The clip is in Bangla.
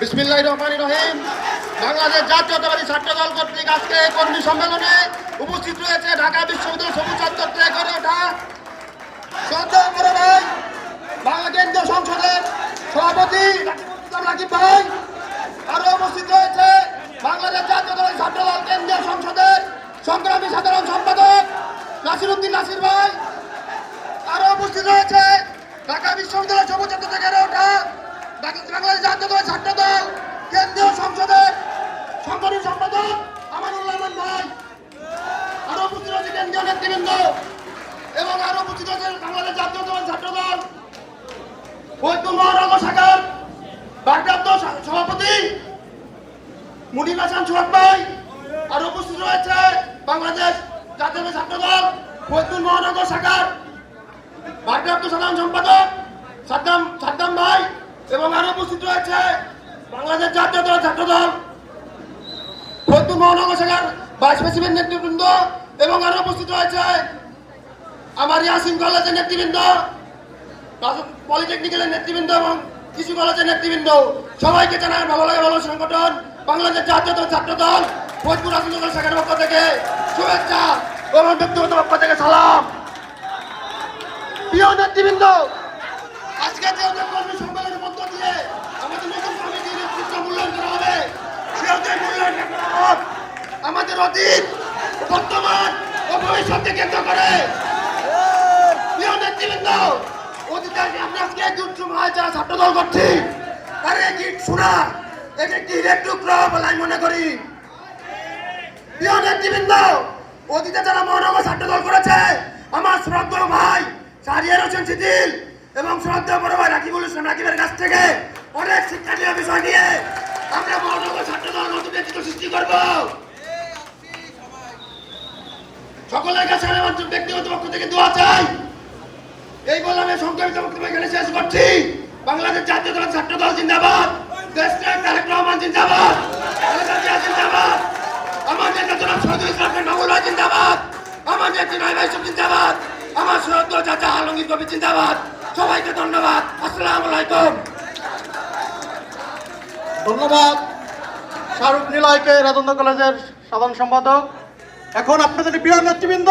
বিসমিল্লাহ রহমান রহিম। বাংলাদেশ জাতীয়তাবাদী ছাত্র দল কর্তৃক আজকে কর্মী সম্মেলনে উপস্থিত রয়েছে ঢাকা বিশ্ববিদ্যালয় সবুজ চত্বর গড়ে ওঠা শ্রদ্ধা বড় ভাই, বাংলা কেন্দ্রীয় সংসদের সভাপতি রাকিব ভাই। আরও উপস্থিত রয়েছে বাংলাদেশ জাতীয়তাবাদী ছাত্র দল কেন্দ্রীয় সংসদের সংগ্রামী সাধারণ সম্পাদক নাসির উদ্দিন নাসির ভাই। আরও উপস্থিত রয়েছে ঢাকা বিশ্ববিদ্যালয় সবুজ চত্বর থেকে গড়ে ওঠা বাং- বাংলাদেশ জাতীয়তাবাদী ছাত্র দল কেন্দ্রীয় সংসদের উপস্থিত রয়েছে কেন্দ্রীয় নেতৃবৃন্দ এবং আরও উপস্থিত রয়েছে বাংলাদেশ ছাত্র দল মহানগর শাখার ভারপ্রাপ্ত সভাপতি মুনির হাসান সোহাগ ভাই রয়েছে বাংলাদেশ জাতীয় ছাত্র দল শাখার ভারপ্রাপ্ত সাধারণ সম্পাদক সাদ্দাম সাদ্দাম ভাই এবং আরও উপস্থিত রয়েছে বাংলাদেশ জাতীয় ছাত্র দল ফরিদপুর মহানগর শাখার ভাইস প্রেসিডেন্ট নেতৃবৃন্দ এবং আরও উপস্থিত রয়েছে আমার ইয়াসিন কলেজের নেতৃবৃন্দ পলিটেকনিক্যালের নেতৃবৃন্দ এবং কৃষি কলেজের নেতৃবৃন্দ। সবাইকে জানাই ভালো লাগে ভালো সংগঠন, বাংলাদেশ জাতীয় ছাত্র দল রাজনৈতিক দল শাখার পক্ষ থেকে শুভেচ্ছা আমার ব্যক্তিগত পক্ষ থেকে সালাম। প্রিয় নেতৃবৃন্দ, আজকে যে কর্মী সম্মেলনের মধ্য দিয়ে আমাদের নতুন কমিটির নেতৃত্ব মূল্যায়ন করা হবে সে অধ্যায় মূল্যায়ন করা হোক। আমাদের অতীত বর্তমান ও ভবিষ্যৎকে কেন্দ্র করে। প্রিয় আমরা গীত বলে মনে করি। প্রিয় করেছে, আমার ভাই এবং শ্রদ্ধেয় বড় ভাই রাকিবুল ইসলাম রাকিবের কাছ থেকে অনেক শিক্ষানীয় বিষয় নিয়ে আমরা মহানগর ছাত্র দল নতুন নেতৃত্ব সৃষ্টি করব। আমার ব্যক্তিগত পক্ষ থেকে দোয়া চাই। এই বলে আমি বক্তব্য এখানে শেষ করছি। বাংলাদেশ জাতীয় দল ছাত্র দল জিন্দাবাদ। আমার আমার ভাই আমার চাচা সবাইকে ধন্যবাদ। ধন্যবাদ। শাহরুখ নিলয়কে রাজেন্দ্র কলেজের সাধারণ সম্পাদক। এখন আপনাদের প্রিয় নেতৃবৃন্দ